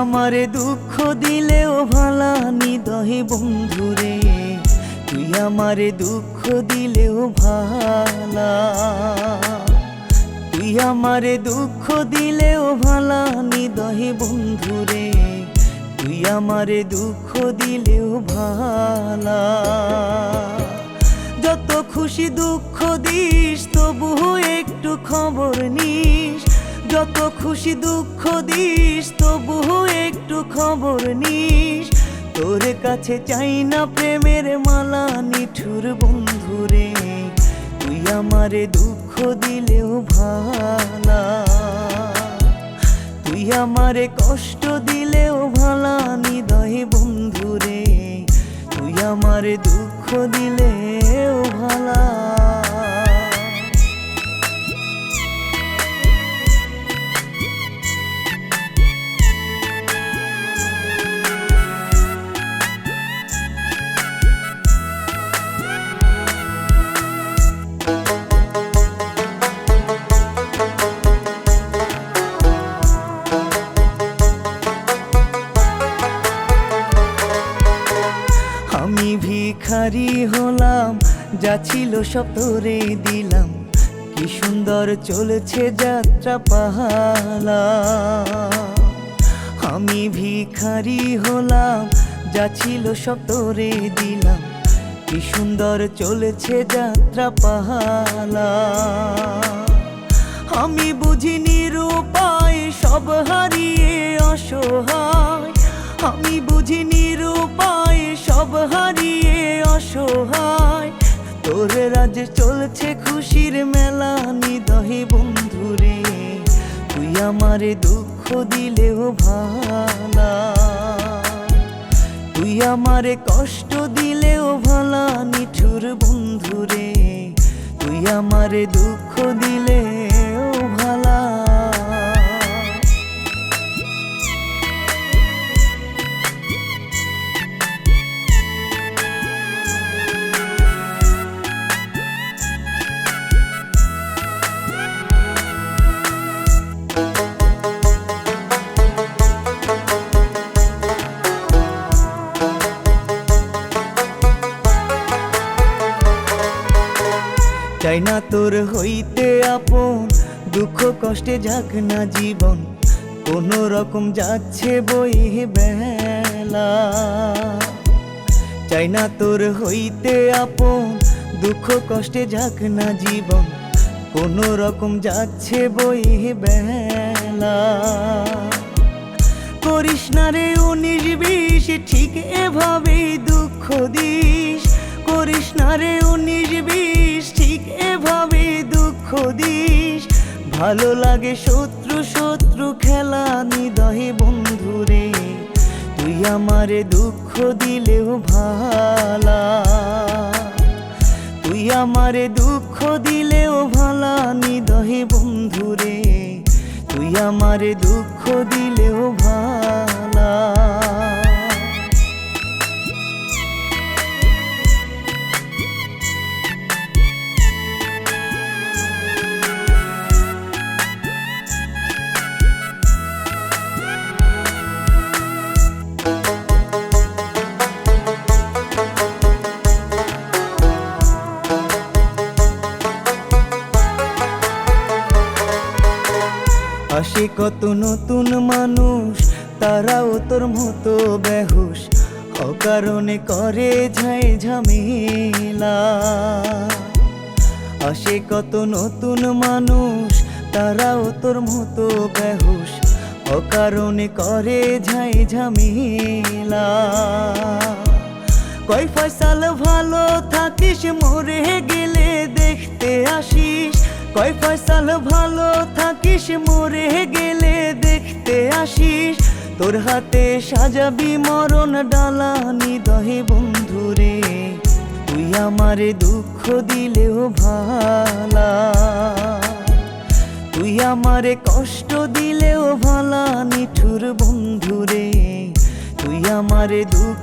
আমারে দুঃখ দিলেও ভালা নিদহে বন্ধুরে। আমারে দুঃখ দিলেও ভালা। তুই আমারে দুঃখ দিলেও ভালা নিদহে বন্ধুরে তুই আমারে দুঃখ দিলেও ভালা। যত খুশি দুঃখ দিস, তবু একটু খবর নিস। যত খুশি দুঃখ দিস, তবু একটু খবর নিস। তোর কাছে চাই না প্রেমের মালা, নিঠুর বন্ধুরে তুই আমারে দুঃখ দিলেও ভালা। তুই আমারে কষ্ট দিলেও ভালা, নিদয় বন্ধুরে তুই আমারে দুঃখ দিলেও ভিখারি হলাম, যা ছিল সব তোরে দিলাম। কি সুন্দর চলেছে যাত্রা পাহালা। আমি ভিখারি হলাম, যা ছিল সব তোরে দিলাম। কি সুন্দর চলেছে যাত্রা পাহালা। আমি বুঝিনি রূপায় সব হারিয়ে অসহায়। আমি বুঝিনি সব হারিয়ে অসহায়। তোর রাজ চলছে খুশির মেলা, নিদহে বন্ধুরে। তুই আমারে দুঃখ দিলেও ভালা। তুই আমারে কষ্ট দিলেও ভালা। চাই না তোর হইতে আপন, দুঃখ কষ্টে যাক না জীবন। কোন রকম যাচ্ছে বই বেলা। চাই না তোর হইতে আপন, দুঃখ কষ্টে যাক না জীবন। কোন রকম যাচ্ছে বই বেলা। করিস না রে উনিশ বিশ, ঠিক এভাবেই দুঃখ দিস। ভালো লাগে শত্রু শত্রু খেলা নিদহে বন্ধুরে। তুই আমারে দুঃখ দিলেও ভালা। তুই আমারে দুঃখ দিলেও ভালা নিদহে বন্ধুরে। তুই আমারে দুঃখ দিলেও ভালা। আসে কত নতুন মানুষ, তারাও তোর মতো বেহুশ। অকারণে করে ঝাই ঝামেলা। আসে কত নতুন মানুষ, তারাও তোর মতো বেহুশ। অকারণে করে ঝাই ঝামেলা। কয় ফসল ভালো থাকিস, মরে গেলে দেখতে আসিস কয় ফয়সাল ভালো থাকিস, মরে গেলে দেখতে আসিস। তোর হাতে সাজাবি মরণ ডালা নিদহে বন্ধুরে। তুই আমারে দুঃখ দিলেও ভালা। তুই আমারে কষ্ট দিলেও ভালা, নিঠুর বন্ধুরে। তুই আমারে দুঃখ